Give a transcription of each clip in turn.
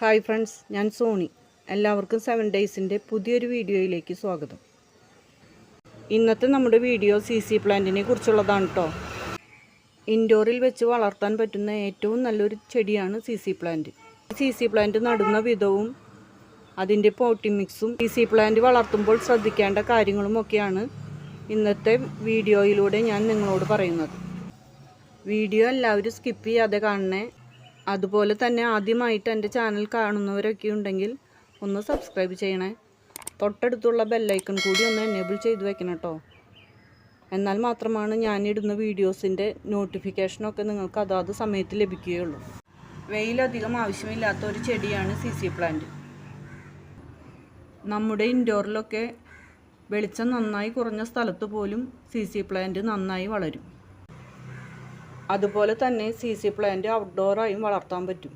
Hi friends ഞാൻ സോണി. എല്ലാവർക്കും seven ഡേയ്സിന്റെ പുതിയൊരു വീഡിയോയിലേക്ക് സ്വാഗതം. ഇന്നത്തെ നമ്മുടെ വീഡിയോ സി സി പ്ലാന്റിനെ കുറിച്ചുള്ളതാണ് കേട്ടോ ഇൻഡോറിൽ വെച്ച് വളർത്താൻ പറ്റുന്ന ഏറ്റവും നല്ലൊരു ചെടിയാണ് C C plant. C C plant നടുന്ന വിധവും അതിന്റെ പോട്ടി മിക്സും സി സി പ്ലാന്റ് വളർത്തുമ്പോൾ ശ്രദ്ധിക്കേണ്ട കാര്യങ്ങളുമൊക്കെയാണ് ഇന്നത്തെ വീഡിയോയിലൂടെ ഞാൻ നിങ്ങളോട് പറയുന്നത്. വീഡിയോ എല്ലാവരും സ്കിപ്പ് ചെയ്യാതെ കാണണേ. അതുപോലെ തന്നെ ആദ്യമായിട്ട് എന്റെ ചാനൽ കാണുന്നവരൊക്കെ ഉണ്ടെങ്കിൽ ഒന്ന് സബ്സ്ക്രൈബ് ചെയ്യണേ. തൊട്ടടുത്തുള്ള ബെല്ലൈക്കൺ കൂടി ഒന്ന് എനേബിൾ ചെയ്ത് വെക്കണം കേട്ടോ. എന്നാൽ മാത്രമാണ് ഞാനിടുന്ന വീഡിയോസിന്റെ നോട്ടിഫിക്കേഷനൊക്കെ നിങ്ങൾക്ക് അതാത് സമയത്ത് ലഭിക്കുകയുള്ളൂ. വെയിലധികം ആവശ്യമില്ലാത്ത ഒരു ചെടിയാണ് സി സി പ്ലാന്റ് നമ്മുടെ ഇൻഡോറിലൊക്കെ വെളിച്ചം നന്നായി കുറഞ്ഞ സ്ഥലത്ത് പോലും സി സി പ്ലാന്റ് നന്നായി വളരും. അതുപോലെ തന്നെ സി സി പ്ലാന്റ് ഔട്ട്ഡോറായും വളർത്താൻ പറ്റും.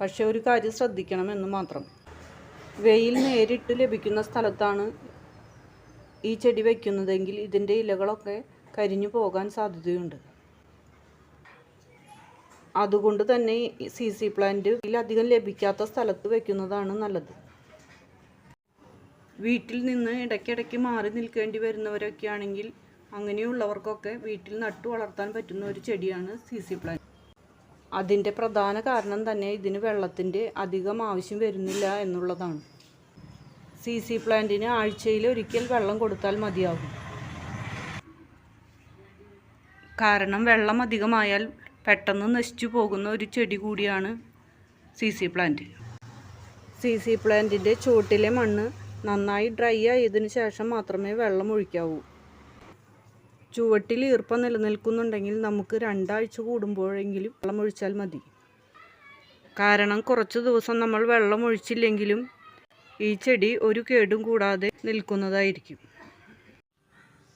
പക്ഷേ ഒരു കാര്യം ശ്രദ്ധിക്കണമെന്ന് മാത്രം. വെയിൽ നേരിട്ട് ലഭിക്കുന്ന സ്ഥലത്താണ് ഈ ചെടി വയ്ക്കുന്നതെങ്കിൽ ഇതിന്റെ ഇലകളൊക്കെ കരിഞ്ഞു പോകാൻ സാധ്യതയുണ്ട്. അതുകൊണ്ട് തന്നെ സി സി പ്ലാന്റ് അധികം ലഭിക്കാത്ത സ്ഥലത്ത് വയ്ക്കുന്നതാണ് നല്ലത്. വീട്ടിൽ നിന്ന് ഇടയ്ക്കിടയ്ക്ക് മാറി നിൽക്കേണ്ടി വരുന്നവരൊക്കെ ആണെങ്കിൽ അങ്ങനെയുള്ളവർക്കൊക്കെ വീട്ടിൽ നട്ടു വളർത്താൻ പറ്റുന്ന ഒരു ചെടിയാണ് സി സി പ്ലാന്റ്. അതിന്റെ പ്രധാന കാരണം തന്നെ ഇതിന് വെള്ളത്തിന്റെ അധികം ആവശ്യം വരുന്നില്ല എന്നുള്ളതാണ്. സി സി പ്ലാന്റിന് ആഴ്ചയിൽ ഒരിക്കൽ വെള്ളം കൊടുത്താൽ മതിയാകും. കാരണം വെള്ളം അധികമായാൽ പെട്ടെന്ന് നശിച്ചു പോകുന്ന ഒരു ചെടി കൂടിയാണ് C C plant. C C പ്ലാന്റിന്റെ ചുവട്ടിലെ മണ്ണ് നന്നായി ഡ്രൈ ആയതിനു ശേഷം മാത്രമേ വെള്ളം ഒഴിക്കാവൂ. ചുവട്ടിൽ ഈർപ്പം നിലനിൽക്കുന്നുണ്ടെങ്കിൽ നമുക്ക് രണ്ടാഴ്ച കൂടുമ്പോഴെങ്കിലും വെള്ളം ഒഴിച്ചാൽ മതി. കാരണം കുറച്ച് ദിവസം നമ്മൾ വെള്ളം ഒഴിച്ചില്ലെങ്കിലും ഈ ചെടി ഒരു കേടും കൂടാതെ നിൽക്കുന്നതായിരിക്കും.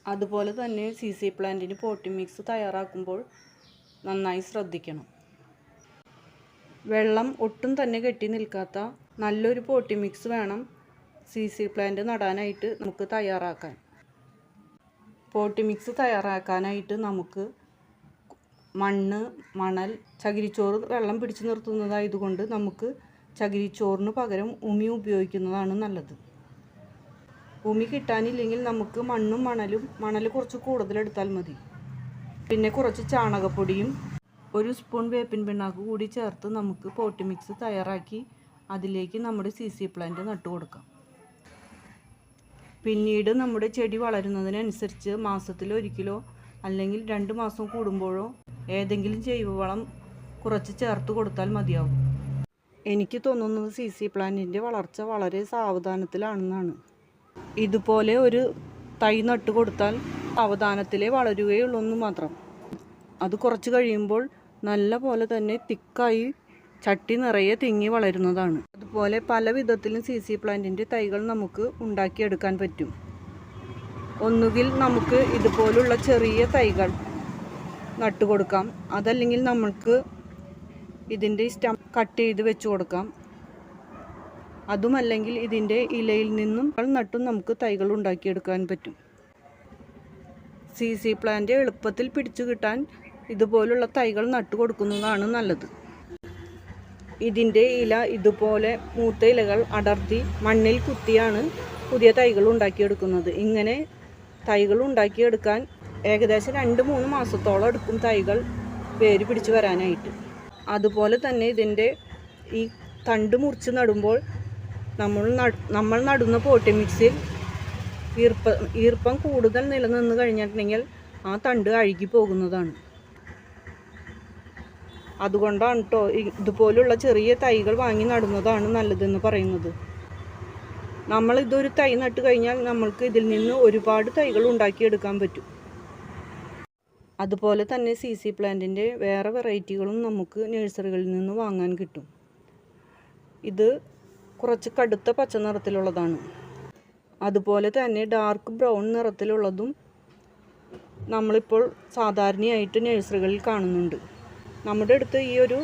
അതുപോലെ തന്നെ സി സി പ്ലാന്റിന് പോട്ടി മിക്സ് തയ്യാറാക്കുമ്പോൾ നന്നായി ശ്രദ്ധിക്കണം. വെള്ളം ഒട്ടും തന്നെ കെട്ടി നിൽക്കാത്ത നല്ലൊരു പോട്ടി മിക്സ് വേണം സി സി പ്ലാന്റ് നടാനായിട്ട് നമുക്ക് തയ്യാറാക്കാൻ. പോട്ടി മിക്സ് തയ്യാറാക്കാനായിട്ട് നമുക്ക് മണ്ണ് മണൽ ചകിരിച്ചോറ് വെള്ളം പിടിച്ചു നിർത്തുന്നതായതുകൊണ്ട് നമുക്ക് ചകിരിച്ചോറിന് പകരം ഉമി ഉപയോഗിക്കുന്നതാണ് നല്ലത്. ഉമി കിട്ടാനില്ലെങ്കിൽ നമുക്ക് മണ്ണും മണലും മണൽ കുറച്ച് കൂടുതലെടുത്താൽ മതി. പിന്നെ കുറച്ച് ചാണകപ്പൊടിയും ഒരു സ്പൂൺ വേപ്പിൻ പിണ്ണാക്ക് കൂടി ചേർത്ത് നമുക്ക് പോട്ടി മിക്സ് തയ്യാറാക്കി അതിലേക്ക് നമ്മുടെ സി സി പ്ലാന്റ് നട്ടു കൊടുക്കാം. പിന്നീട് നമ്മുടെ ചെടി വളരുന്നതിനനുസരിച്ച് മാസത്തിൽ ഒരിക്കലോ അല്ലെങ്കിൽ രണ്ട് മാസം കൂടുമ്പോഴോ ഏതെങ്കിലും ജൈവവളം കുറച്ച് ചേർത്ത് കൊടുത്താൽ മതിയാവും. എനിക്ക് തോന്നുന്നത് സി സി പ്ലാന്റിന്റെ വളർച്ച വളരെ സാവധാനത്തിലാണെന്നാണ്. ഇതുപോലെ ഒരു തൈ നട്ട് കൊടുത്താൽ സാവധാനത്തിലേ വളരുകയുള്ളൂ എന്ന് മാത്രം. അത് കുറച്ച് കഴിയുമ്പോൾ നല്ല പോലെ തന്നെ തിക്കായി ചട്ടി നിറയെ തിങ്ങി വളരുന്നതാണ്. അതുപോലെ പല വിധത്തിലും സി സി പ്ലാന്റിന്റെ തൈകൾ നമുക്ക് ഉണ്ടാക്കിയെടുക്കാൻ പറ്റും. ഒന്നുകിൽ നമുക്ക് ഇതുപോലുള്ള ചെറിയ തൈകൾ നട്ടുകൊടുക്കാം. അതല്ലെങ്കിൽ നമുക്ക് ഇതിന്റെ സ്റ്റം കട്ട് ചെയ്ത് വെച്ച് കൊടുക്കാം. അതുമല്ലെങ്കിൽ ഇതിന്റെ ഇലയിൽ നിന്നും നട്ടും നമുക്ക് തൈകൾ ഉണ്ടാക്കിയെടുക്കാൻ പറ്റും. സി സി പ്ലാന്റ് എളുപ്പത്തിൽ പിടിച്ചു കിട്ടാൻ ഇതുപോലുള്ള തൈകൾ നട്ടു കൊടുക്കുന്നതാണ് നല്ലത്. ഇതിന്റെ ഇല ഇതുപോലെ മൂത്ത ഇലകൾ അടർത്തി മണ്ണിൽ കുത്തിയാണ് പുതിയ തൈകൾ ഉണ്ടാക്കിയെടുക്കുന്നത്. ഇങ്ങനെ തൈകൾ ഉണ്ടാക്കിയെടുക്കാൻ ഏകദേശം രണ്ട് മൂന്ന് മാസത്തോളം എടുക്കും തൈകൾ വേര് പിടിച്ച് വരാനായിട്ട്. അതുപോലെ തന്നെ ഇതിന്റെ ഈ തണ്ട് മുറിച്ച് നടുമ്പോൾ നമ്മൾ നമ്മൾ നടുന്ന പോട്ടി മിക്സിൽ ഈർപ്പം ഈർപ്പം കൂടുതൽ നിലനിന്ന് കഴിഞ്ഞിട്ടുണ്ടെങ്കിൽ ആ തണ്ട് അഴുകി പോകുന്നതാണ്. അതുകൊണ്ടാണ് കേട്ടോ ഇതുപോലുള്ള ചെറിയ തൈകൾ വാങ്ങി നടുന്നതാണ് നല്ലതെന്ന് പറയുന്നത്. നമ്മൾ ഇതൊരു തൈ നട്ട് കഴിഞ്ഞാൽ നമ്മൾക്ക് ഇതിൽ നിന്ന് ഒരുപാട് തൈകൾ ഉണ്ടാക്കിയെടുക്കാൻ പറ്റും. അതുപോലെ തന്നെ സി സി പ്ലാന്റിന്റെ വേറെ വെറൈറ്റികളും നമുക്ക് നഴ്സറികളിൽ നിന്ന് വാങ്ങാൻ കിട്ടും. ഇത് കുറച്ച് കടുത്ത പച്ച നിറത്തിലുള്ളതാണ്. അതുപോലെ തന്നെ ഡാർക്ക് ബ്രൗൺ നിറത്തിലുള്ളതും നമ്മളിപ്പോൾ സാധാരണയായിട്ട് നഴ്സറികളിൽ കാണുന്നുണ്ട്. നമ്മുടെ അടുത്ത് ഈ ഒരു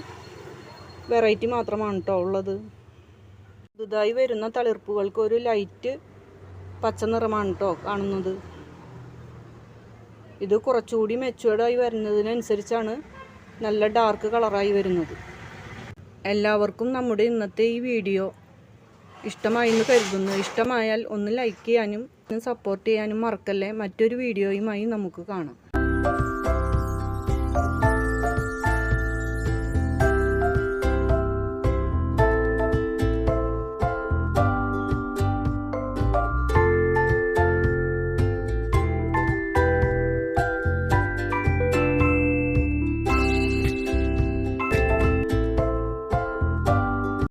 വെറൈറ്റി മാത്രമാണ് കേട്ടോ ഉള്ളത്. പുതുതായി വരുന്ന തളിർപ്പുകൾക്ക് ഒരു ലൈറ്റ് പച്ച നിറമാണ് കേട്ടോ കാണുന്നത്. ഇത് കുറച്ചുകൂടി മെച്ചുവേർഡായി വരുന്നതിനനുസരിച്ചാണ് നല്ല ഡാർക്ക് കളറായി വരുന്നത്. എല്ലാവർക്കും നമ്മുടെ ഇന്നത്തെ ഈ വീഡിയോ ഇഷ്ടമായി എന്ന് കരുതുന്നു. ഇഷ്ടമായാൽ ഒന്ന് ലൈക്ക് ചെയ്യാനും സപ്പോർട്ട് ചെയ്യാനും മറക്കല്ലേ? മറ്റൊരു വീഡിയോയുമായി നമുക്ക് കാണാം.